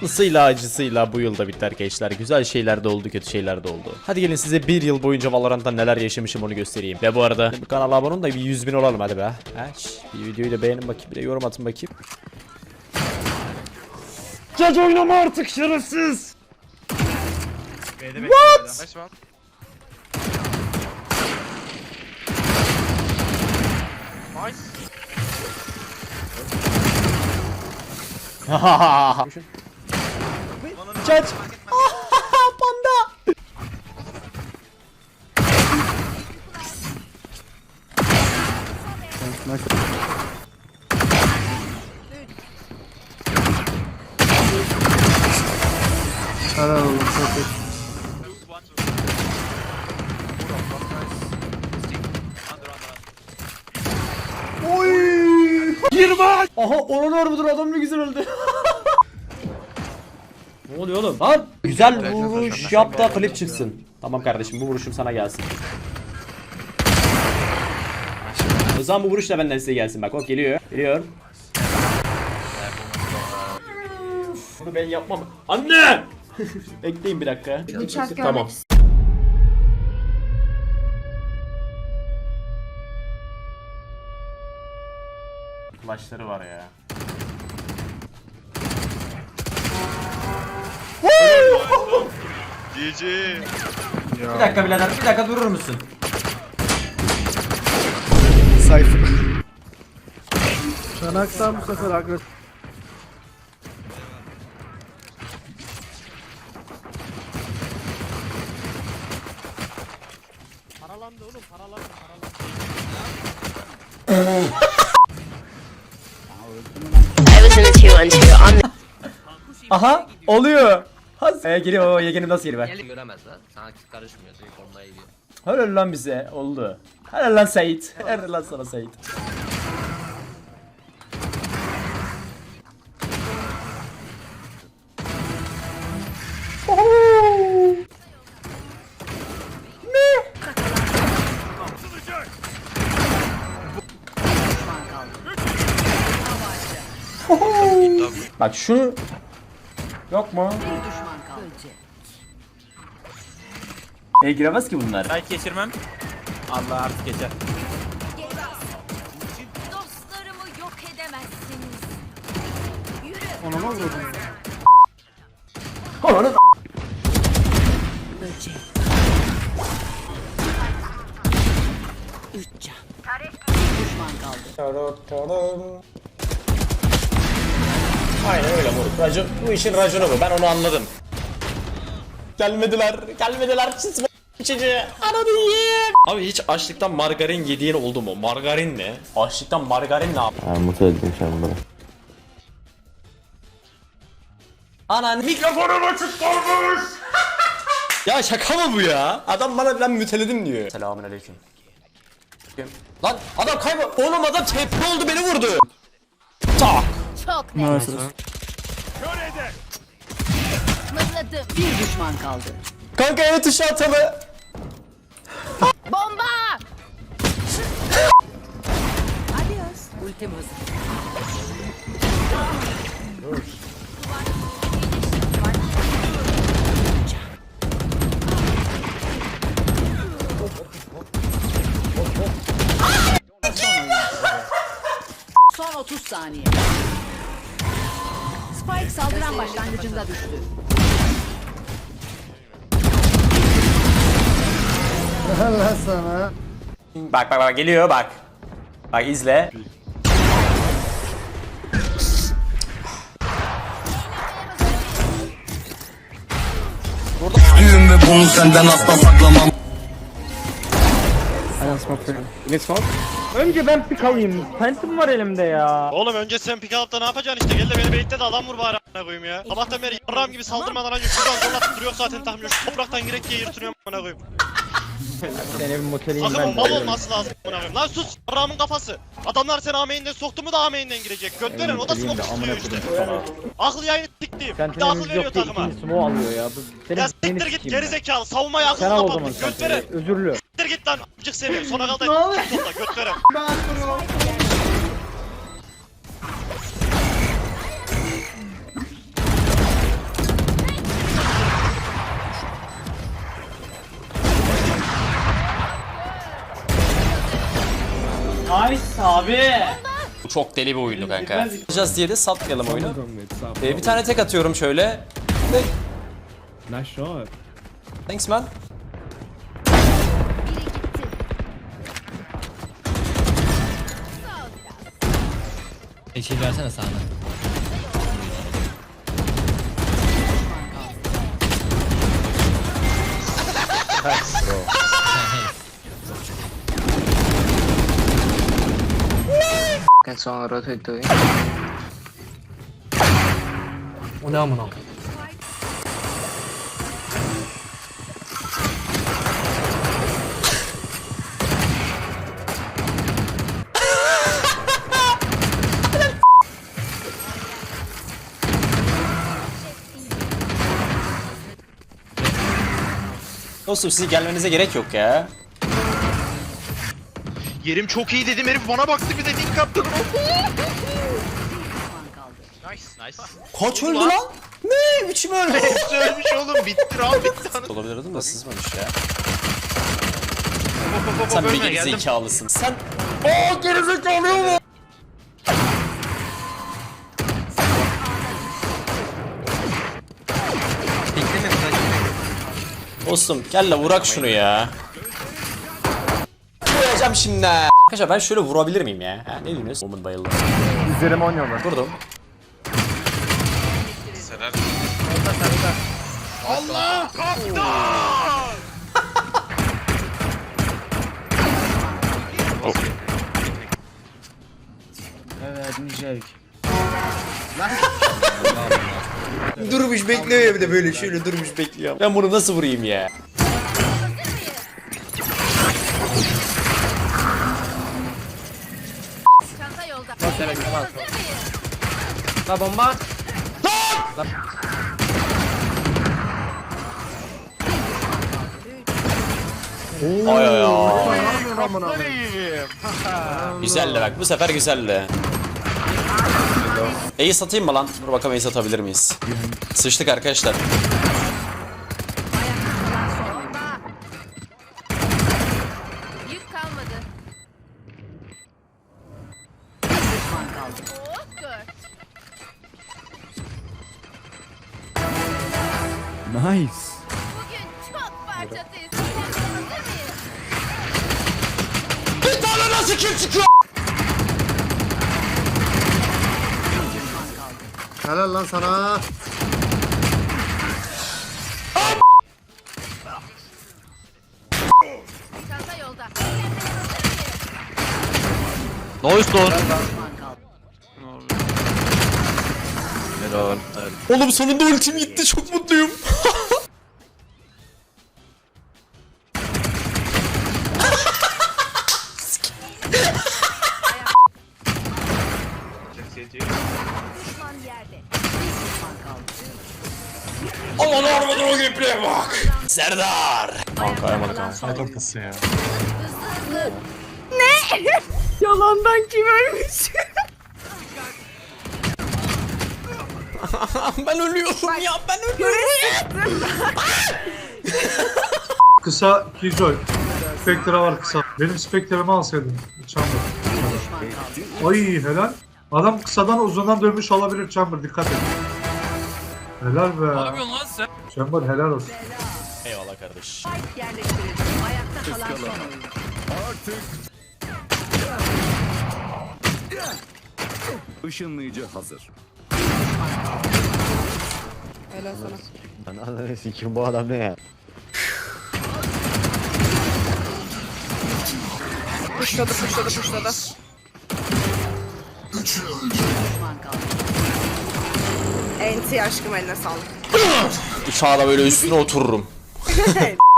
Tatlısıyla acısıyla bu yılda bitti arkadaşlar. Güzel şeyler de oldu, kötü şeyler de oldu. Hadi gelin size bir yıl boyunca Valorant'ta neler yaşamışım onu göstereyim. Ve bu arada bu kanala abone olun da bir 100 bin olalım hadi be. Ha, bir videoyu da beğenin bakayım bir de yorum atın bakayım. Cac oynama artık şerefsiz. What? Nice Nice. Cac. Panda. Aha onun ormudur adam ne güzel öldü. ne oluyor oğlum? Lan güzel vuruş yap da klip çıksın. Tamam kardeşim bu vuruşum sana gelsin. O zaman bu vuruş da benden size gelsin bak. O geliyor. Geliyor. Bunu ben yapmam. Anne! Bekleyin bir dakika. Bıçak Tamam. Flashları var ya. GG. Bir dakika birader, bir dakika durur musun? Cypher. Çanaktan bu sefer agresif. I was in a two on two on the Aha, oluyor. Haz. Ee, geliyor o yegenim nasıl geliyor? Gel göremez lan. Sana karışmıyor. Seni korumaya gidiyor. Helal lan bize, oldu. Helal lan Sait. Helal lan sana Sait. Bak şunu Yok mu? E giremez ki bunlar. Belki geçirmem. Allah artık geçer. Dostlarımı yok edemezsiniz. Yürü. Ona mı vurdun? Ananı Aynen öyle moruk. Racon, bu işin raconu bu. Ben onu anladım. Gelmediler. Gelmediler. Siz içici. Ananı yiyeyim. Abi hiç açlıktan margarin yediğin oldu mu? Margarin ne? Açlıktan margarin ne? Ben mutlu ettim şu an bunu. Anan mikrofonun açık kalmış. ya şaka mı bu ya? Adam bana ben müteledim diyor. Selamun aleyküm. Lan adam kaybol. Oğlum adam TP oldu beni vurdu. Tak. Çok net. Mırladım. Bir düşman kaldı. Kanka evet tuşu atalı. Ultim hazır. Son 30 saniye. Spike saldıran başlangıcında düştü. Helal sana. Bak bak bak geliyor bak. Bak izle. Bunu senden asla saklamam Aynen smoke verin. Ne smoke? Önce ben pick alayım. Phantom var elimde ya. Oğlum önce sen pick alıp da ne yapacaksın işte gel de beni bekle de adam vur bari a**ına koyayım ya. Sabahtan beri yarram gibi saldırmadan önce şuradan zorlatıp duruyor zaten tahmin Şu topraktan girek diye yırtınıyorum a**ına koyayım. Senin evin moteliyim Akımın ben. mal olması lazım a**ına koyayım. Lan sus yarramın kafası. Adamlar seni ameyinden soktu mu da ameyinden girecek. Götlerin o da smoke amına tutuyor işte. Aklı yayını tikliyim. Sen Bir de akıl tenimiz veriyor yok diye takıma. ikinci smoke alıyor ya. Bu senin Ya seni Siktir git geri zekalı. Savunmayı ağzını Sen al Özürlü. Siktir git lan. Amcık seni. Sona kadar. Ne oluyor? Git topla göt. Ben kurum. Nice abi. Bu çok deli bir oyundu kanka. Alacağız diye de satmayalım oyunu. Ee, bir tane tek atıyorum şöyle. Nice shot. Thanks man. Eşeği versene sağına. Can someone rotate to it? O ne amına? Dostum sizin gelmenize gerek yok ya. Yerim çok iyi dedim herif bana baktı bir de link attı. nice nice. Kaç öldü lan? Ne biçim öldü? Hepsi ölmüş oğlum bitti round bitti. Hop, Olabilir dedim de sızmamış ya. hop, hop, Sen bir ölme, geri geldim. zekalısın. Sen Aa geri zekalı mu? Dostum gel la vurak şunu ya. Vuracağım şimdi. Arkadaşlar ben şöyle vurabilir miyim ya? Ha, ne diyorsunuz? Woman bayıldı. Üzerime oynuyorlar. Vurdum. Durmuş bekliyor ya bir de böyle şöyle durmuş bekliyor. Ben bunu nasıl vurayım ya? La bomba. Ay ay ay. Güzeldi bak bu sefer güzeldi. Ace satayım mı lan? Dur bakalım Ace atabilir miyiz? Sıçtık arkadaşlar. Nice. Bir tane nasıl kim çıkıyor? Helal lan sana. Çanta yolda. Lan. Düşman kaldı. Oğlum sonunda ultim gitti çok mutluyum. gameplay bak. Serdar. Kanka ayamadı kanka. Yalandan kim ölmüş? ben ölüyorum ya ben ölüyorum. Kısa Killjoy. Spectre var kısa. Benim Spectre'imi alsaydın. Chamber. Ay helal. Adam kısadan uzundan dönmüş olabilir Chamber dikkat et. Helal be. lan sen? Chamber helal olsun. Eyvallah kardeş. Yerleştirildi. Ayakta kalan son oyuncu. Işınlayıcı hazır. Puşladı puşladı puşladı. Düşman kaldı. Enti aşkım eline sağlık. Uçağa da böyle üstüne otururum.